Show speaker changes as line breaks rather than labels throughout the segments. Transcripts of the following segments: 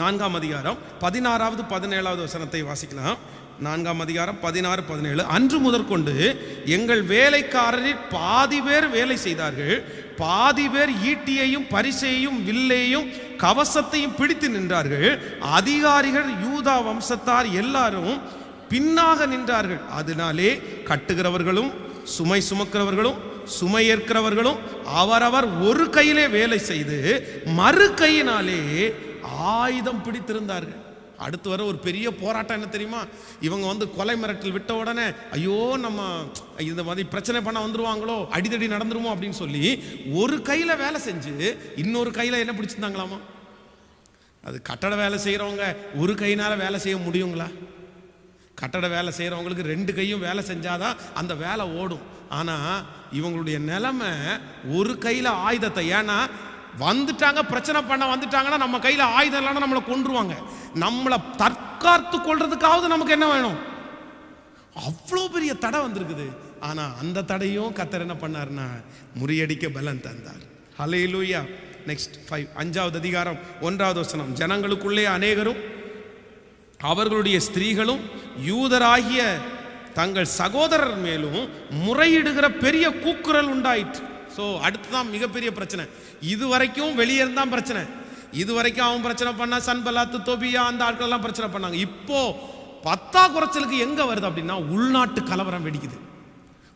நான்காம் அதிகாரம் பதினாறாவது பதினேழாவது வசனத்தை வாசிக்கலாம். நான்காம் அதிகாரம் பதினாறு பதினேழு. அன்று முதற்கொண்டு எங்கள் வேலைக்காரரில் பாதி பேர் வேலை செய்தார்கள். பாதி பேர் ஈட்டியையும் பரிசையும் வில்லையும் கவசத்தையும் பிடித்து நின்றார்கள். அதிகாரிகள் யூதா வம்சத்தார் எல்லாரும் பின்னாக நின்றார்கள். அதனாலே கட்டுகிறவர்களும் சுமை சுமக்கிறவர்களும் சுமை ஏற்கிறவர்களும் அவரவர் ஒரு கையிலே வேலை செய்து மறு கையினாலே ஆயுதம் பிடித்திருந்தார்கள். அடுத்து வர ஒரு பெரிய போராட்டம் என்ன தெரியுமா? இவங்க வந்து கொலை மிரட்டல் விட்ட உடனே ஐயோ நம்ம இந்த மாதிரி பிரச்சனை பண்ண வந்துருவாங்களோ? அடிதடி நடந்துருமோ? அப்படின்னு சொல்லி ஒரு கையில் வேலை செஞ்சு இன்னொரு கையில் என்ன பிடிச்சிருந்தாங்களாமா? அது கட்டட வேலை செய்கிறவங்க ஒரு கையினால் வேலை செய்ய முடியுங்களா? கட்டட வேலை செய்கிறவங்களுக்கு ரெண்டு கையும் வேலை செஞ்சாதான் அந்த வேலை ஓடும். ஆனால் இவங்களுடைய நிலைமை ஒரு கையில் ஆயுதத்தை ஏன்னா வந்துட்டாங்க பிரச்சனை பண்ண வந்துட்டாங்கன்னா நம்ம கையில் ஆயுதம் இல்லைன்னா நம்மளை கொண்டுருவாங்க நம்மளை தற்காத்து கொள்றதுக்காவது நமக்கு என்ன வேணும்? அவ்வளோ பெரிய தடை வந்திருக்குது. ஆனால் அந்த தடையும் கத்தர் என்ன பண்ணார்னா முறியடிக்க பலன் தந்தார். ஹலே லூயா நெக்ஸ்ட் ஃபைவ் அஞ்சாவது அதிகாரம் ஒன்றாவது வசனம். ஜனங்களுக்குள்ளே அநேகரும் அவர்களுடைய ஸ்திரீகளும் யூதராகிய தங்கள் சகோதரர் மேலும் முறையிடுகிற பெரிய கூக்குரல் உண்டாயிற்று. ஸோ அடுத்து தான் மிகப்பெரிய பிரச்சனை. இது வரைக்கும் வெளியே இருந்தான் பிரச்சனை. இது வரைக்கும் அவன் பிரச்சனை பண்ணா சன்பலாத்து தொபியா அந்த ஆட்கள் எல்லாம் பிரச்சனை பண்ணாங்க. இப்போ பத்தா குறைச்சலுக்கு எங்கே வருது அப்படின்னா உள்நாட்டு கலவரம் வெடிக்குது.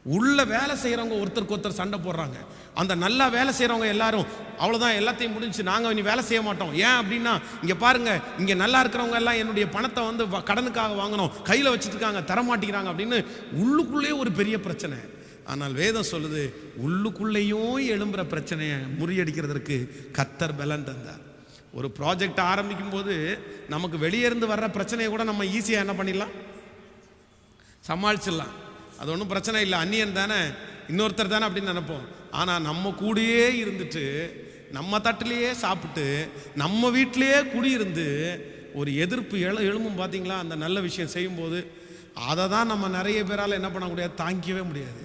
உள்ள வேலை செய்கிறவங்க ஒருத்தருக்கு ஒருத்தர் சண்டை போடுறாங்க. அந்த நல்லா வேலை செய்கிறவங்க எல்லாரும் அவ்வளோதான் எல்லாத்தையும் முடிஞ்சு நாங்கள் இனி வேலை செய்ய மாட்டோம். ஏன் அப்படின்னா இங்கே பாருங்கள் இங்கே நல்லா இருக்கிறவங்க எல்லாம் என்னுடைய பணத்தை வந்து வ- கடனுக்காக வாங்கணும். கையில் வச்சுட்டு இருக்காங்க தரமாட்டேங்கிறாங்க அப்படின்னு உள்ளுக்குள்ளே ஒரு பெரிய பிரச்சனை. ஆனால் வேதம் சொல்லுது உள்ளுக்குள்ளேயும் எழும்புற பிரச்சனையை முறியடிக்கிறதற்கு கத்தர் பலன் தந்தார். ஒரு ப்ராஜெக்ட் ஆரம்பிக்கும் போது நமக்கு வெளியே இருந்து வர்ற பிரச்சனையை கூட நம்ம ஈஸியாக என்ன பண்ணிடலாம்? சமாளிச்சிடலாம். அது ஒன்றும் பிரச்சனை இல்லை அந்நியன் தானே இன்னொருத்தர் தானே அப்படின்னு நினைப்போம். ஆனால் நம்ம கூடயே இருந்துட்டு நம்ம தட்டிலேயே சாப்பிட்டு நம்ம வீட்டிலேயே குடியிருந்து ஒரு எதிர்ப்பு எழு எழும்பும் பார்த்தீங்களா அந்த நல்ல விஷயம் செய்யும்போது அதை தான் நம்ம நிறைய பேரால் என்ன பண்ண முடியாது? தாங்கிக்கவே முடியாது.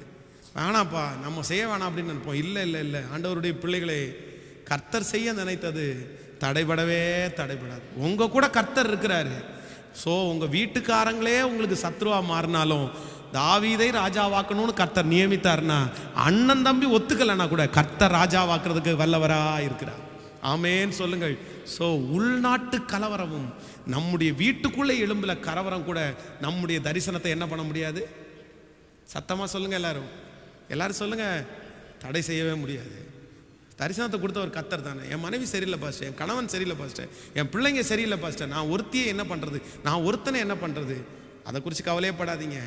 வேணாப்பா நம்ம செய்ய வேணாம் அப்படின்னு நினைப்போம். இல்லை இல்லை இல்லை. ஆண்டவருடைய பிள்ளைகளை கர்த்தர் செய்ய நினைத்தது தடைபடவே தடைபடாது. உங்கள் கூட கர்த்தர் இருக்கிறாரு. ஸோ உங்கள் வீட்டுக்காரங்களே உங்களுக்கு சத்ருவா மாறினாலும் தாவீதை ராஜாவாக்கணும்னு கர்த்தர் நியமித்தார்னா அண்ணன் தம்பி ஒத்துக்கலைன்னா கூட கர்த்தர் ராஜாவாக்குறதுக்கு வல்லவரா இருக்கிறார். ஆமேன்னு சொல்லுங்கள். ஸோ உள்நாட்டு கலவரமும் நம்முடைய வீட்டுக்குள்ளே எலும்பில் கலவரம் கூட நம்முடைய தரிசனத்தை என்ன பண்ண முடியாது? சத்தமாக சொல்லுங்கள் எல்லாரும். எல்லாரும் சொல்லுங்கள் தடை செய்யவே முடியாது. தரிசனத்தை கொடுத்த ஒரு கத்தர் தானே. என் மனைவி சரியில்லை பாஸ்டர். என் கணவன் சரியில்லை பாஸ்டர். என் பிள்ளைங்க சரியில்லை பாஸ்டர். நான் ஒருத்தியை என்ன பண்ணுறது நான் ஒருத்தனை என்ன பண்ணுறது அதை குறித்து கவலையப்படாதீங்க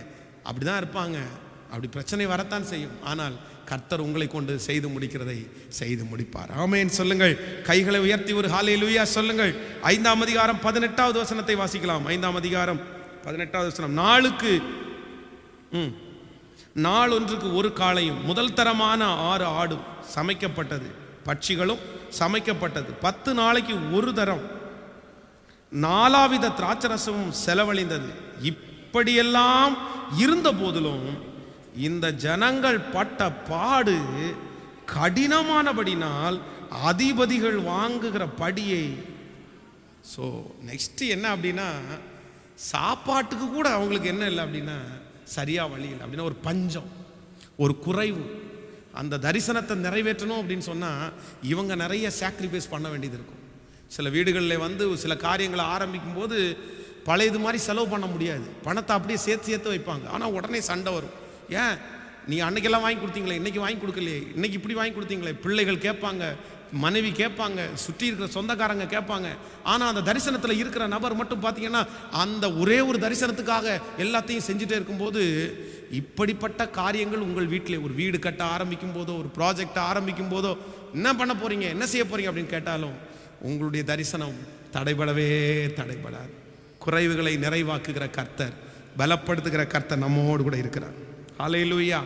அப்படி தான் இருப்பாங்க. அப்படி பிரச்சனை வரத்தான் செய்யும். ஆனால் கர்த்தர் உங்களை கொண்டு செய்து முடிக்கிறதை செய்து முடிப்பார். ஆமேன். சொல்லுங்கள். கைகளை உயர்த்தி ஒரு ஹாலையில் லூயா சொல்லுங்கள். ஐந்தாம் அதிகாரம் பதினெட்டாவது வசனத்தை வாசிக்கலாம். ஐந்தாம் அதிகாரம் பதினெட்டாவது வசனம். நாளுக்கு ம். நாள் ஒன்றுக்கு ஒரு காளையும் முதல் தரமான ஆறு ஆடும் சமைக்கப்பட்டது. பட்சிகளும் சமைக்கப்பட்டது. பத்து நாளைக்கு ஒரு தரம். நாலாவித திராட்சரசமும் செலவழிந்தது. இப்படியெல்லாம் இருந்த போதிலும் இந்த ஜனங்கள் பட்ட பாடு கடினமானபடினால் அதிபதிகள் வாங்குகிற படியை. ஸோ நெக்ஸ்ட் என்ன அப்படின்னா சாப்பாட்டுக்கு கூட அவங்களுக்கு என்ன இல்லை அப்படின்னா சரியாக வழி இல்லை அப்படின்னா ஒரு பஞ்சம் ஒரு குறைவு. அந்த தரிசனத்தை நிறைவேற்றணும் அப்படின்னு சொன்னால் இவங்க நிறைய சாக்ரிஃபைஸ் பண்ண வேண்டியது இருக்கும். சில வீடுகளில் வந்து சில காரியங்களை ஆரம்பிக்கும் போது பழையது மாதிரி செலவு பண்ண முடியாது. பணத்தை அப்படியே சேர்த்து சேர்த்து வைப்பாங்க. ஆனால் உடனே சண்டை வரும். ஏன்? நீ அன்னைக்கெல்லாம் வாங்கி கொடுத்தீங்களே இன்றைக்கி வாங்கி கொடுக்கலையே இன்றைக்கி இப்படி வாங்கி கொடுத்தீங்களே பிள்ளைகள் கேட்பாங்க மனைவி கேட்பாங்க சுற்றி இருக்கிற சொந்தக்காரங்க கேட்பாங்க. ஆனால் அந்த தரிசனத்தில் இருக்கிற நபர் மட்டும் பார்த்தீங்கன்னா அந்த ஒரே ஒரு தரிசனத்துக்காக எல்லாத்தையும் செஞ்சுட்டே இருக்கும்போது இப்படிப்பட்ட காரியங்கள் உங்கள் வீட்டில் ஒரு வீடு கட்ட ஆரம்பிக்கும் போதோ ஒரு ப்ராஜெக்ட் ஆரம்பிக்கும் போதோ என்ன பண்ண போறீங்க என்ன செய்ய போறீங்க அப்படின்னு கேட்டாலும் உங்களுடைய தரிசனம் தடைபடவே தடைபடாது. குறைவுகளை நிறைவாக்குகிற கர்த்தர் பலப்படுத்துகிற கர்த்தர் நம்மோடு கூட இருக்கிறார். அலையிலுயா